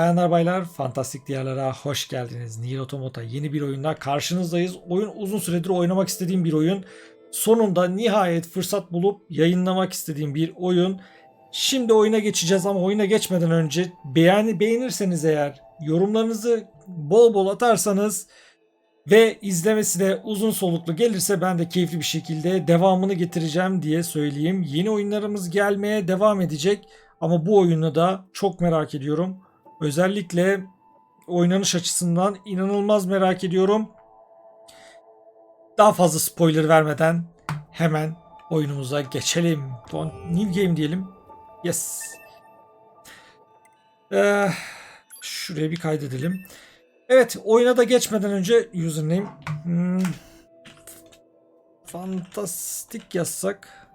Bayanlar baylar fantastik diyarlara hoş geldiniz. Nier Automata yeni bir oyunda karşınızdayız. Oyun uzun süredir oynamak istediğim bir oyun. Sonunda nihayet fırsat bulup yayınlamak istediğim bir oyun. Şimdi oyuna geçeceğiz ama oyuna geçmeden önce beğeni beğenirseniz eğer yorumlarınızı bol bol atarsanız ve izlemesi de uzun soluklu gelirse ben de keyifli bir şekilde devamını getireceğim diye söyleyeyim. Yeni oyunlarımız gelmeye devam edecek ama bu oyunu da çok merak ediyorum. Özellikle oynanış açısından inanılmaz merak ediyorum. Daha fazla spoiler vermeden hemen oyunumuza geçelim. New game diyelim. Yes. Ee, şuraya bir kaydedelim. Evet oyuna da geçmeden önce username hmm, fantastik yazsak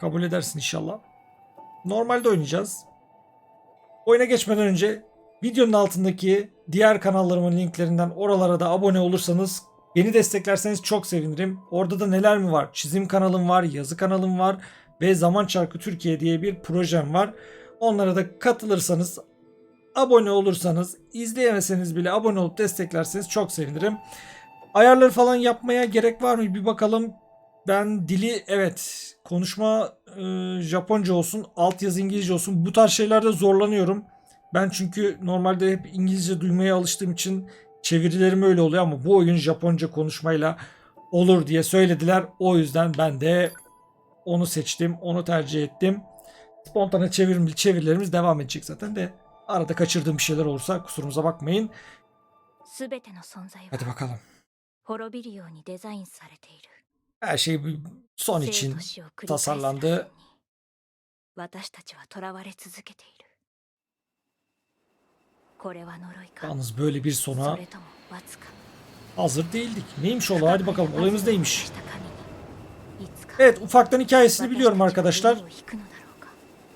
kabul edersin inşallah. Normalde oynayacağız. Oyuna geçmeden önce videonun altındaki diğer kanallarımın linklerinden oralara da abone olursanız beni desteklerseniz çok sevinirim. Orada da neler mi var? Çizim kanalım var, yazı kanalım var ve Zaman Çarkı Türkiye diye bir projem var. Onlara da katılırsanız, abone olursanız, izleyemeseniz bile abone olup desteklerseniz çok sevinirim. Ayarları falan yapmaya gerek var mı? Bir bakalım. Ben dili evet konuşma e, Japonca olsun, altyazı İngilizce olsun bu tarz şeylerde zorlanıyorum. Ben çünkü normalde hep İngilizce duymaya alıştığım için çevirilerim öyle oluyor ama bu oyun Japonca konuşmayla olur diye söylediler. O yüzden ben de onu seçtim, onu tercih ettim. Spontane çevirim, çevirilerimiz devam edecek zaten de arada kaçırdığım bir şeyler olursa kusurumuza bakmayın. すべての存在 Hadi は bakalım. 滅びるようにデザインされている her şey bir son için tasarlandı. Yalnız böyle bir sona hazır değildik. Neymiş olay? Hadi bakalım olayımız neymiş? Evet ufaktan hikayesini biliyorum arkadaşlar.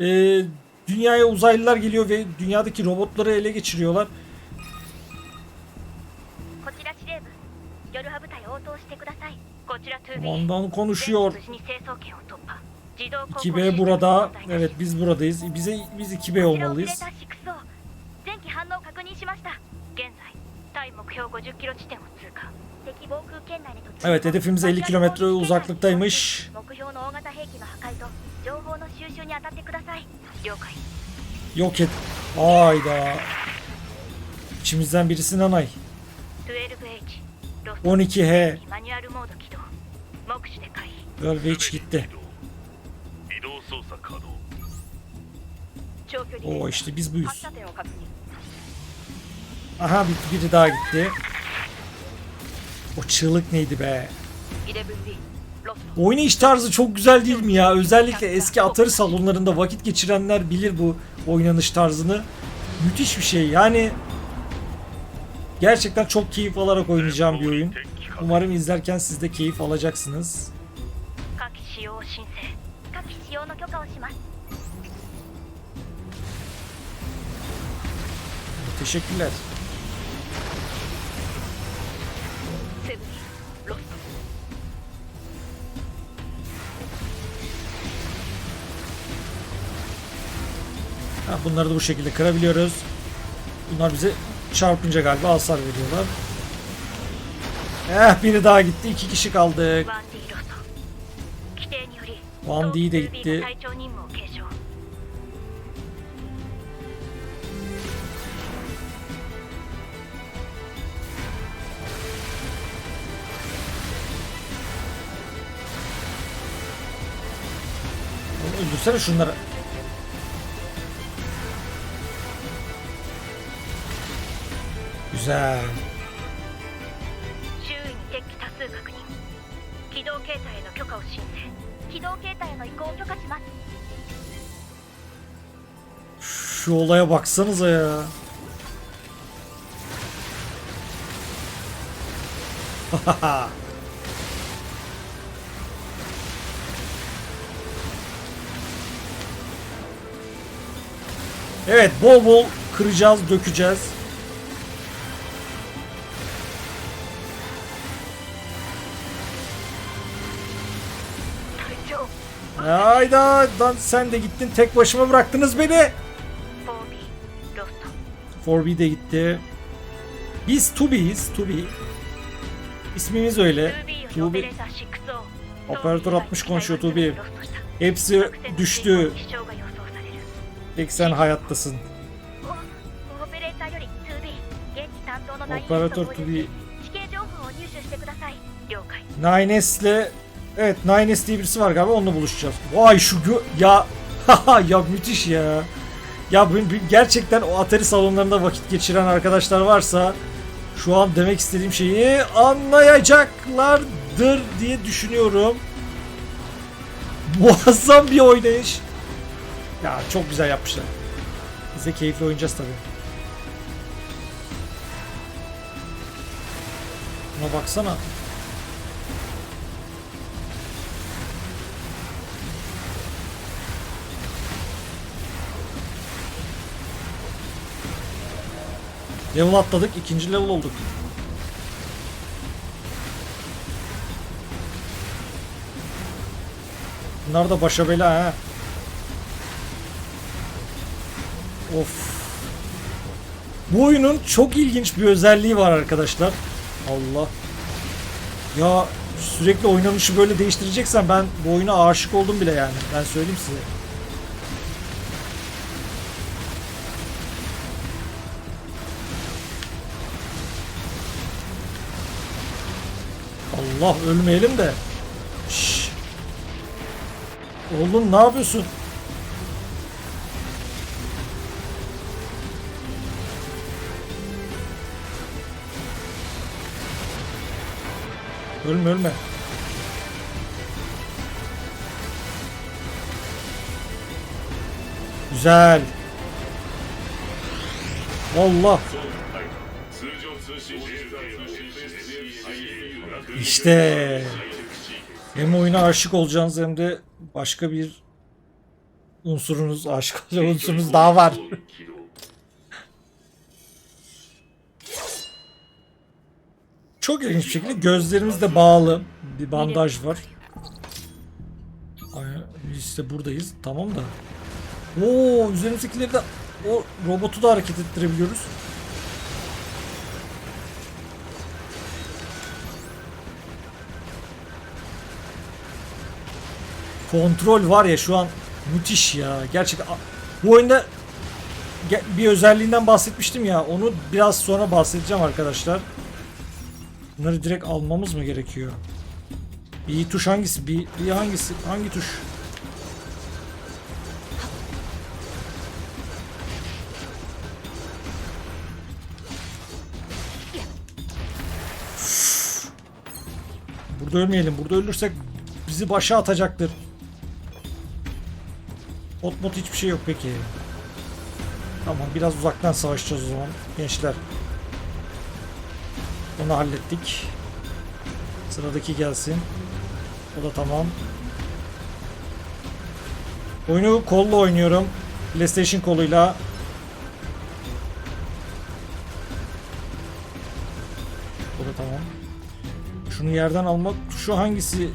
Ee, dünyaya uzaylılar geliyor ve dünyadaki robotları ele geçiriyorlar. Ondan konuşuyor. 2B burada. Evet biz buradayız. Bize biz 2B olmalıyız. Evet hedefimiz 50 kilometre uzaklıktaymış. Yok et. Ayda. İçimizden birisi Nanay. 12H. Gölveç gitti. O işte biz buyuz. Aha bir, biri daha gitti. O çığlık neydi be? Oynayış tarzı çok güzel değil mi ya? Özellikle eski Atari salonlarında vakit geçirenler bilir bu oynanış tarzını. Müthiş bir şey yani. Gerçekten çok keyif alarak oynayacağım bir oyun. Umarım izlerken siz de keyif alacaksınız. Teşekkürler. Ha, bunları da bu şekilde kırabiliyoruz. Bunlar bize çarpınca galiba hasar veriyorlar. Eh biri daha gitti. iki kişi kaldık. Van D de gitti. Öldürsene şunları. Güzel. 機動形態への移行を許可します Şu olaya baksanıza ya. evet bol bol kıracağız, dökeceğiz. E, hayda lan sen de gittin tek başıma bıraktınız beni. 4B de gitti. Biz 2B'yiz 2B. İsmimiz öyle. 2B. Operatör 60 konuşuyor 2B. Hepsi düştü. Tek sen hayattasın. Operatör 2B. 9S ile Evet Nines diye birisi var galiba onunla buluşacağız. Vay şu gö... Ya... ya müthiş ya. Ya gerçekten o Atari salonlarında vakit geçiren arkadaşlar varsa şu an demek istediğim şeyi anlayacaklardır diye düşünüyorum. Muazzam bir oynayış. Ya çok güzel yapmışlar. Biz de keyifli oynayacağız tabii. Buna baksana. Level atladık. ikinci level olduk. Bunlar da başa bela ha. Of. Bu oyunun çok ilginç bir özelliği var arkadaşlar. Allah. Ya sürekli oynanışı böyle değiştireceksen ben bu oyuna aşık oldum bile yani. Ben söyleyeyim size. Allah ölmeyelim de. Şşş. Oğlum ne yapıyorsun? Ölme ölme. Güzel. Allah. İşte. Hem oyuna aşık olacağınız hem de başka bir unsurunuz, aşık olacak unsurunuz daha var. Çok ilginç bir şekilde gözlerimizde bağlı bir bandaj var. Aynen, biz işte buradayız. Tamam da. Oo, üzerimizdekileri de o robotu da hareket ettirebiliyoruz. Kontrol var ya şu an müthiş ya. Gerçekten bu oyunda bir özelliğinden bahsetmiştim ya. Onu biraz sonra bahsedeceğim arkadaşlar. Bunları direkt almamız mı gerekiyor? Bir tuş hangisi? Bir, bir hangisi? Hangi tuş? Burada ölmeyelim. Burada ölürsek bizi başa atacaktır. Ot mot hiçbir şey yok peki. Tamam biraz uzaktan savaşacağız o zaman gençler. Onu hallettik. Sıradaki gelsin. O da tamam. Oyunu kolla oynuyorum. PlayStation koluyla. O da tamam. Şunu yerden almak tuşu hangisi?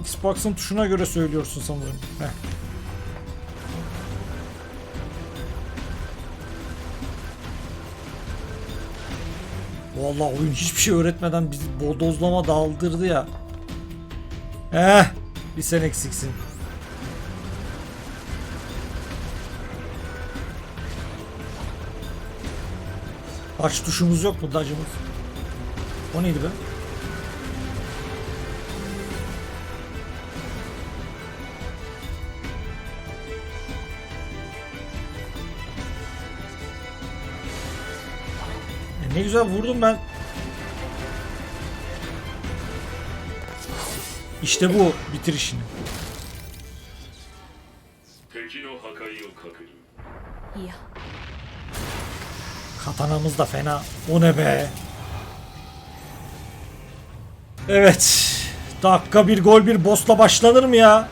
Xbox'ın tuşuna göre söylüyorsun sanırım. Heh. Vallahi oyun hiçbir şey öğretmeden bizi bodozlama daldırdı ya. Eh, bir sen eksiksin. Aç tuşumuz yok mu dacımız? O neydi be? Ne güzel vurdum ben. İşte bu bitir işini. Katanamız da fena. O ne be? Evet. Dakika bir gol bir bossla başlanır mı ya?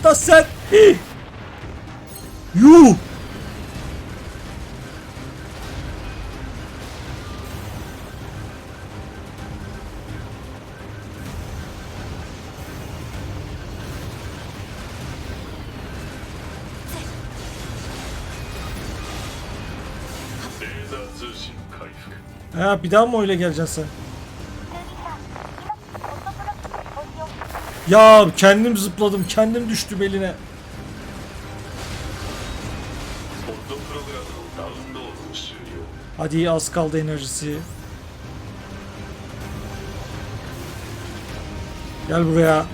usta sen. Yuh. Ha bir daha mı öyle geleceksin sen? Ya kendim zıpladım, kendim düştüm eline. Hadi az kaldı enerjisi. Gel buraya.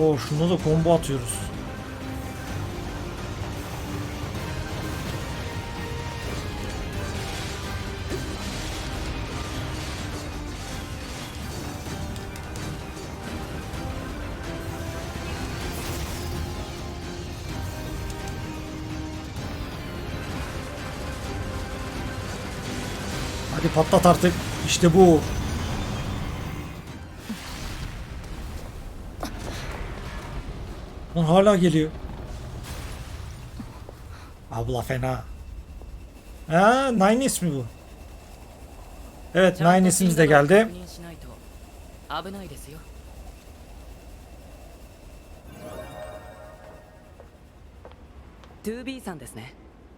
Oo şuna da combo atıyoruz. Hadi patlat artık. İşte bu. Lan hala geliyor. Abla fena. Ha, Nine ismi bu. Evet, Nine isimiz de geldi. 確認しないと危ないですよ 2B さんですね僕は 9S で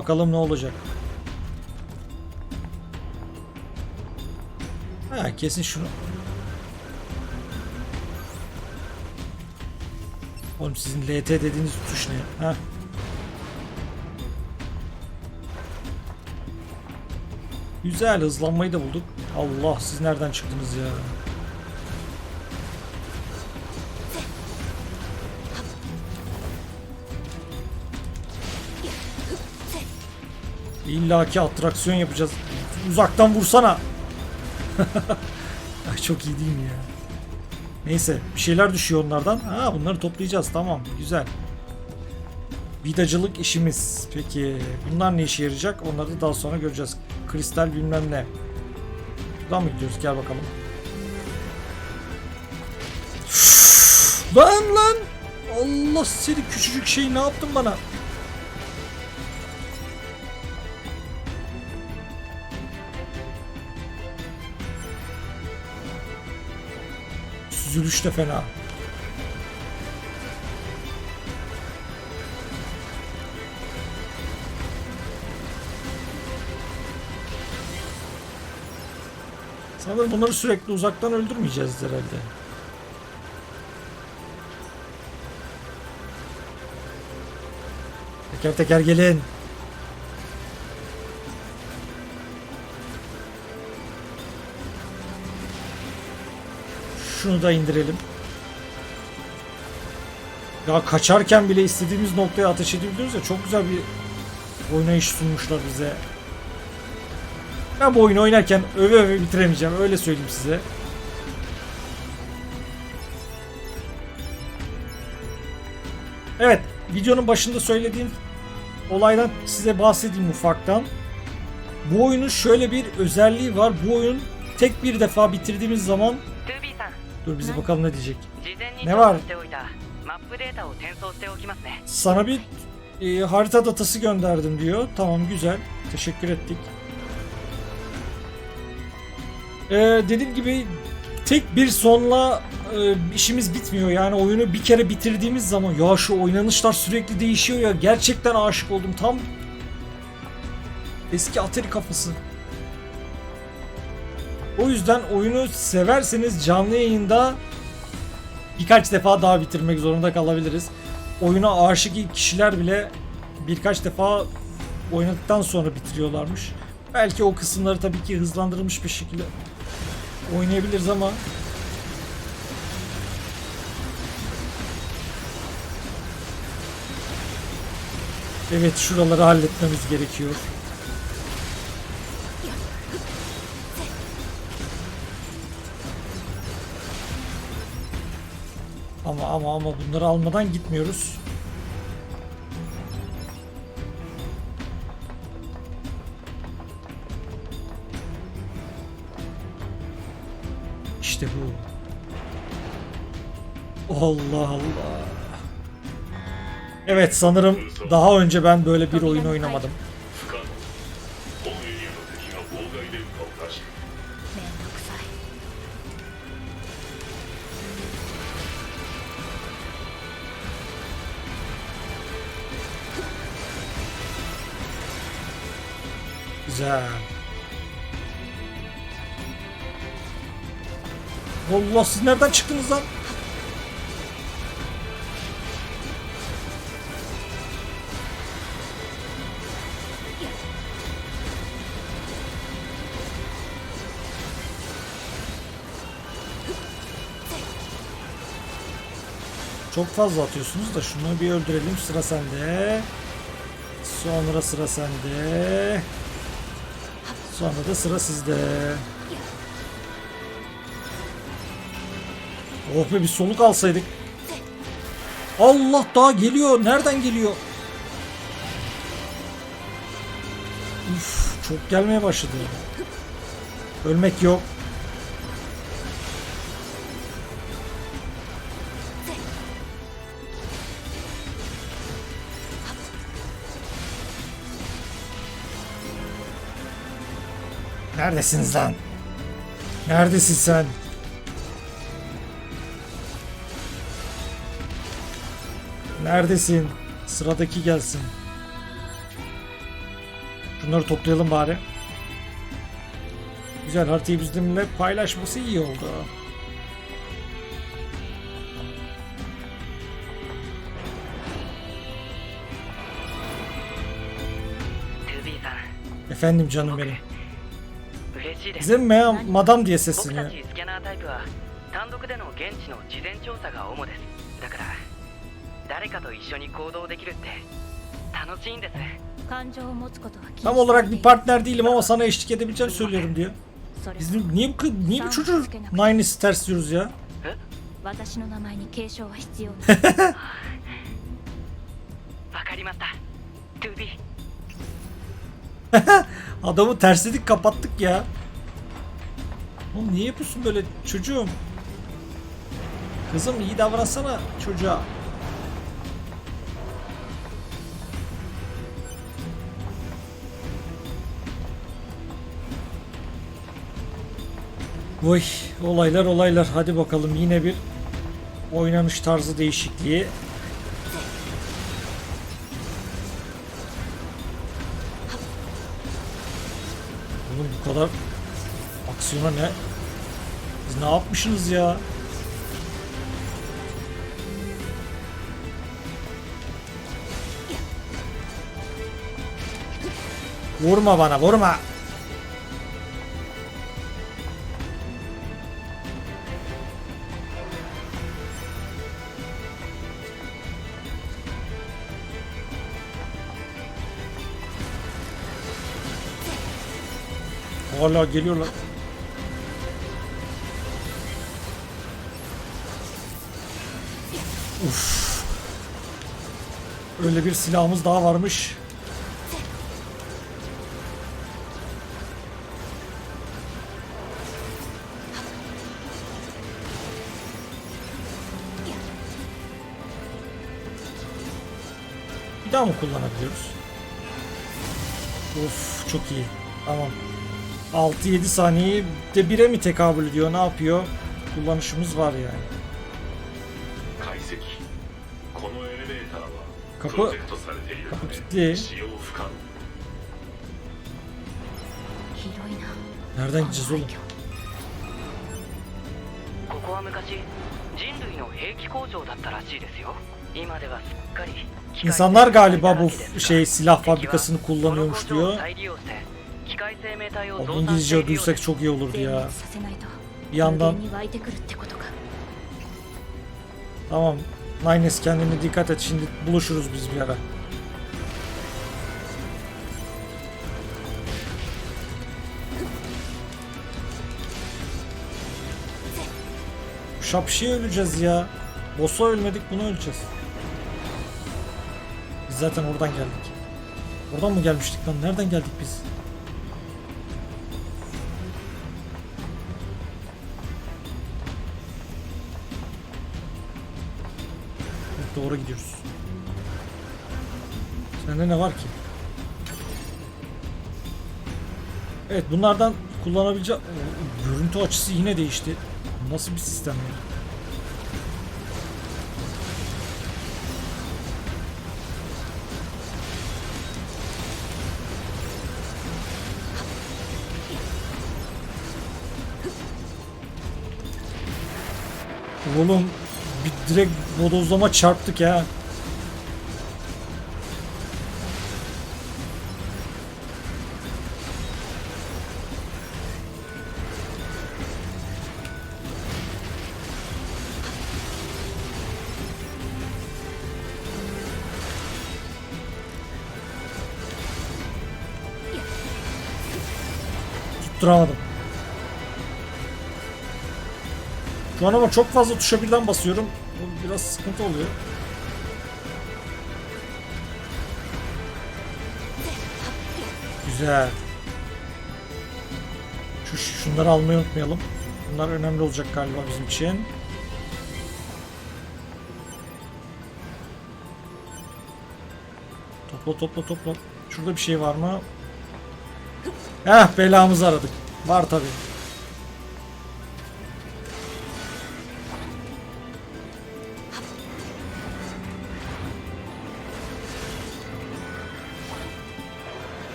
Bakalım ne olacak. Ha kesin şunu. Oğlum sizin LT dediğiniz tuş ne? Ha. Güzel hızlanmayı da bulduk. Allah siz nereden çıktınız ya? İlla ki atraksiyon yapacağız. Uzaktan vursana. Ay çok iyi değil mi ya? Neyse bir şeyler düşüyor onlardan. Ha bunları toplayacağız tamam güzel. Vidacılık işimiz. Peki bunlar ne işe yarayacak? Onları da daha sonra göreceğiz. Kristal bilmem ne. Buradan mı gidiyoruz? Gel bakalım. Üf, lan lan! Allah seni küçücük şey ne yaptın bana? Süzülüş de fena. Sanırım bunları sürekli uzaktan öldürmeyeceğiz herhalde. Teker teker gelin. Şunu da indirelim. Ya kaçarken bile istediğimiz noktaya ateş edebiliyoruz ya çok güzel bir oynayış sunmuşlar bize. Ben bu oyunu oynarken öve öve bitiremeyeceğim öyle söyleyeyim size. Evet videonun başında söylediğim olaydan size bahsedeyim ufaktan. Bu oyunun şöyle bir özelliği var. Bu oyun tek bir defa bitirdiğimiz zaman 2B さん Dur bize bakalım ne diyecek. Ne var? Sana bir e, harita datası gönderdim diyor. Tamam güzel. Teşekkür ettik. Ee, dediğim gibi tek bir sonla e, işimiz bitmiyor. Yani oyunu bir kere bitirdiğimiz zaman ya şu oynanışlar sürekli değişiyor ya gerçekten aşık oldum. Tam eski Atari kafası. O yüzden oyunu severseniz canlı yayında birkaç defa daha bitirmek zorunda kalabiliriz. Oyuna aşık kişiler bile birkaç defa oynadıktan sonra bitiriyorlarmış. Belki o kısımları tabii ki hızlandırılmış bir şekilde oynayabiliriz ama Evet şuraları halletmemiz gerekiyor. Ama ama bunları almadan gitmiyoruz. İşte bu. Allah Allah. Evet sanırım daha önce ben böyle bir oyun oynamadım. Güzel. Allah siz nereden çıktınız lan? Çok fazla atıyorsunuz da şunu bir öldürelim sıra sende. Sonra sıra sende. Sonra da sıra sizde. Oh be bir soluk alsaydık. Allah daha geliyor. Nereden geliyor? Uf, çok gelmeye başladı. Ölmek yok. Neredesiniz lan? Neredesin sen? Neredesin? Sıradaki gelsin. Bunları toplayalım bari. Güzel haritayı bizimle paylaşması iyi oldu. Efendim canım benim. 全面マダムディエスですねスキャナータイプは単独での現地の事前調査が主です。だから誰かと一緒に行動できるって楽しいんです。Tam olarak bir partner değilim ama sana eşlik edebileceğim söylüyorum diyor. Biz niye bu, niye bu çocuğu Nine'i ters diyoruz ya? Adamı tersledik kapattık ya. Oğlum niye yapıyorsun böyle çocuğum? Kızım iyi davransana çocuğa. Vay olaylar olaylar hadi bakalım yine bir oynanış tarzı değişikliği. Oğlum bu kadar aksiyona ne? Siz ne yapmışsınız ya? Vurma bana vurma. Hala geliyorlar. Uf. Öyle bir silahımız daha varmış. Bir daha mı kullanabiliyoruz? Of çok iyi. Tamam. 6-7 saniye de 1'e mi tekabül ediyor? Ne yapıyor? Kullanışımız var yani. kapı プロジェクトされているた kapı め kilitli. 使用不可能広いな Nereden gideceğiz oğlum? ここは昔人類の兵器工場だったらしいですよ今ではすっかり機械 İnsanlar galiba bu だらけですが şey silah 敵は fabrikasını kullanıyormuş この工場を diyor. 再利用して 機械生命体を O 増産して İngilizce いるようで duysak す çok iyi olurdu 全 ya. 滅させないと Bir yandan 無限に湧いてくるってことか tamam. Nines kendine dikkat et. Şimdi buluşuruz biz bir ara. Şapşiye öleceğiz ya. Boss'a ölmedik bunu öleceğiz. Biz zaten oradan geldik. Oradan mı gelmiştik lan? Nereden geldik biz? Doğru gidiyoruz. Sende ne var ki? Evet bunlardan kullanabileceğim... Oo, Görüntü açısı yine değişti. Nasıl bir sistem ya? Oğlum bir direkt bodozlama çarptık ya. Tutturamadım. Şu an ama çok fazla tuşa birden basıyorum. Bu biraz sıkıntı oluyor. Güzel. Şu şunları almayı unutmayalım. Bunlar önemli olacak galiba bizim için. Topla topla topla. Şurada bir şey var mı? Heh belamızı aradık. Var tabii.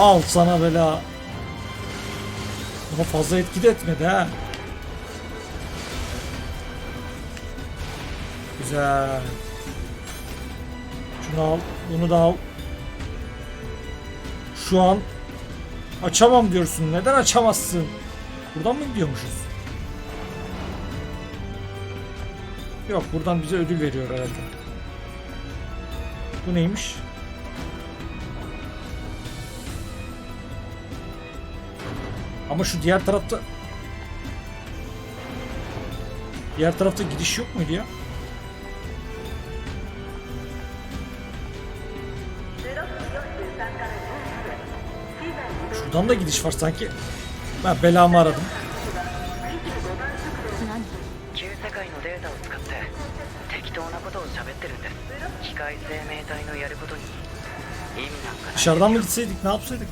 Al sana bela. Ama fazla etki de etmedi ha. Güzel. Şunu al, bunu da al. Şu an açamam diyorsun. Neden açamazsın? Buradan mı gidiyormuşuz? Yok, buradan bize ödül veriyor herhalde. Bu neymiş? Ama şu diğer tarafta... Diğer tarafta gidiş yok muydu ya? Şuradan da gidiş var sanki. Ben belamı aradım. Dışarıdan mı gitseydik ne yapsaydık?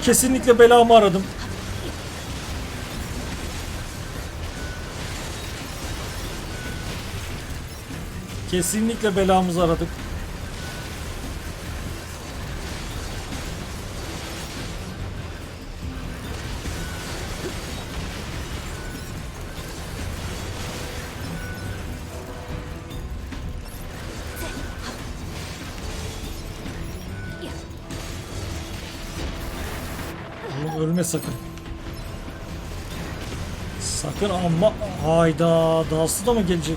Kesinlikle belamı aradım. Kesinlikle belamızı aradık. Sakın. Sakın ama hayda dahası da mı gelecek?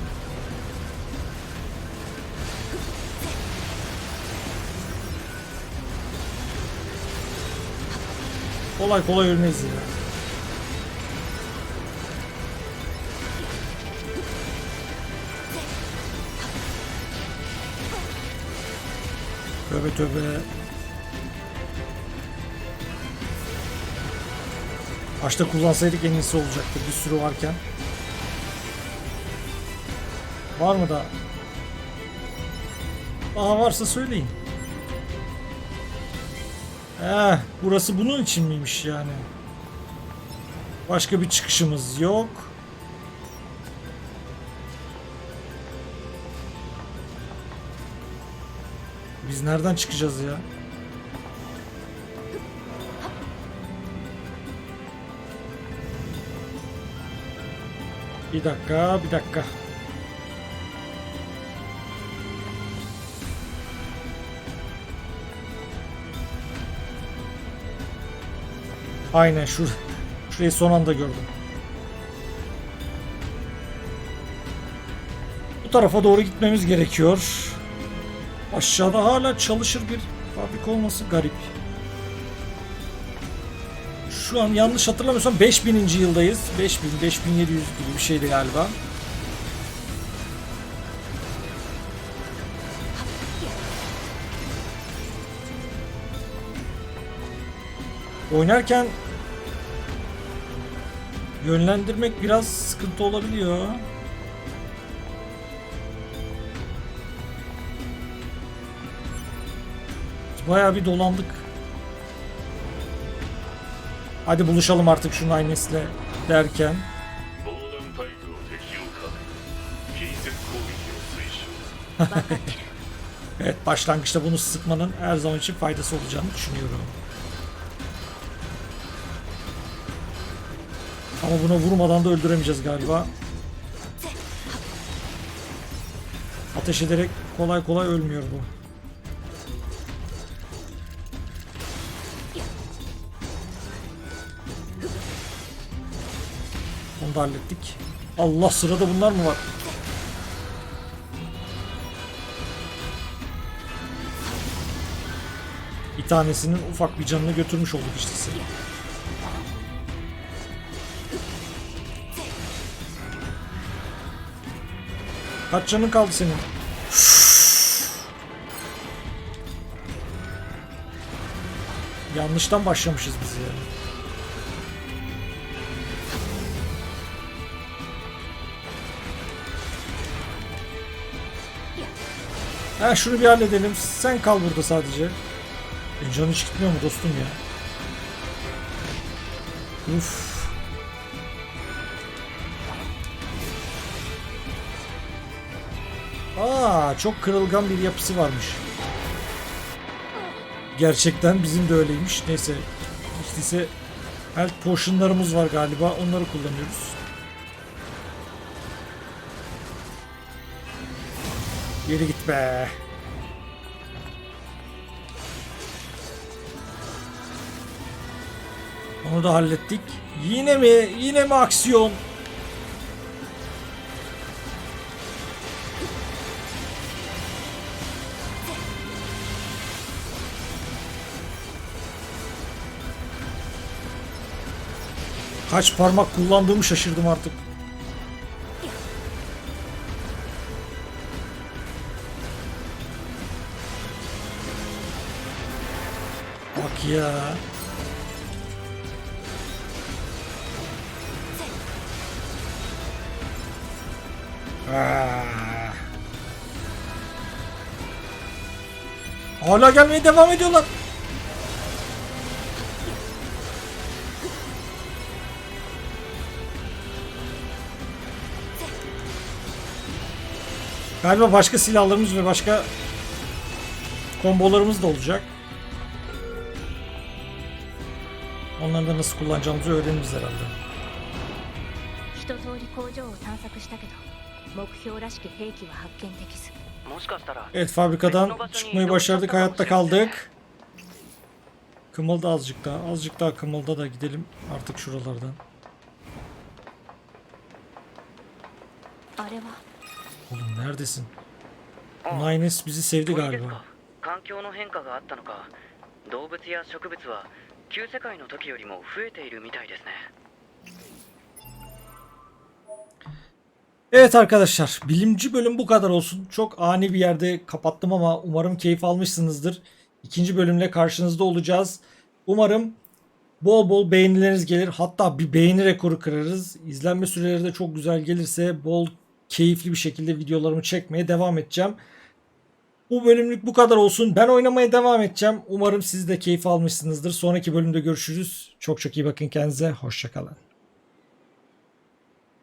Kolay kolay ölmeyiz ya. Tövbe tövbe. Başta kullansaydık en iyisi olacaktı bir sürü varken. Var mı da? Daha varsa söyleyin. Eh, burası bunun için miymiş yani? Başka bir çıkışımız yok. Biz nereden çıkacağız ya? Bir dakika, bir dakika. Aynen şur şurayı son anda gördüm. Bu tarafa doğru gitmemiz gerekiyor. Aşağıda hala çalışır bir fabrika olması garip. Şu an yanlış hatırlamıyorsam 5000. yıldayız. 5000, 5700 gibi bir şeydi galiba. Oynarken yönlendirmek biraz sıkıntı olabiliyor. Bayağı bir dolandık. Hadi buluşalım artık şu Nines'le derken. evet başlangıçta bunu sıkmanın her zaman için faydası olacağını düşünüyorum. Ama buna vurmadan da öldüremeyeceğiz galiba. Ateş ederek kolay kolay ölmüyor bu. Onu da hallettik. Allah sırada bunlar mı var? Bir tanesinin ufak bir canını götürmüş olduk işte. Kaç canın kaldı senin? Yanlıştan başlamışız biz ya. Ha şunu bir halledelim. Sen kal burada sadece. E can hiç gitmiyor mu dostum ya? Uf. Aa, çok kırılgan bir yapısı varmış. Gerçekten bizim de öyleymiş. Neyse. İşte ise health potionlarımız var galiba. Onları kullanıyoruz. Geri git be. Onu da hallettik. Yine mi? Yine mi aksiyon? Kaç parmak kullandığımı şaşırdım artık. Ya. Ah. Hala gelmeye devam ediyorlar. Galiba başka silahlarımız ve başka kombolarımız da olacak. Onları da nasıl kullanacağımızı öğreniriz herhalde. 一通り工場を探索したけど目標らしき兵器は発見できずもしかしたら Evet fabrikadan çıkmayı başardık. Hayatta kaldık. Kımılda azıcık daha. Azıcık daha kımılda da gidelim artık şuralardan. あれは Oğlum neredesin? Nines bizi sevdi 鳥です galiba. か環境の変化があったのか動物や植物は 旧世界の時よりも増えているみたいですね Evet arkadaşlar bilimci bölüm bu kadar olsun. Çok ani bir yerde kapattım ama umarım keyif almışsınızdır. İkinci bölümle karşınızda olacağız. Umarım bol bol beğenileriniz gelir. Hatta bir beğeni rekoru kırarız. İzlenme süreleri de çok güzel gelirse bol keyifli bir şekilde videolarımı çekmeye devam edeceğim. Bu bölümlük bu kadar olsun. Ben oynamaya devam edeceğim. Umarım siz de keyif almışsınızdır. Sonraki bölümde görüşürüz. Çok çok iyi bakın kendinize. Hoşçakalın.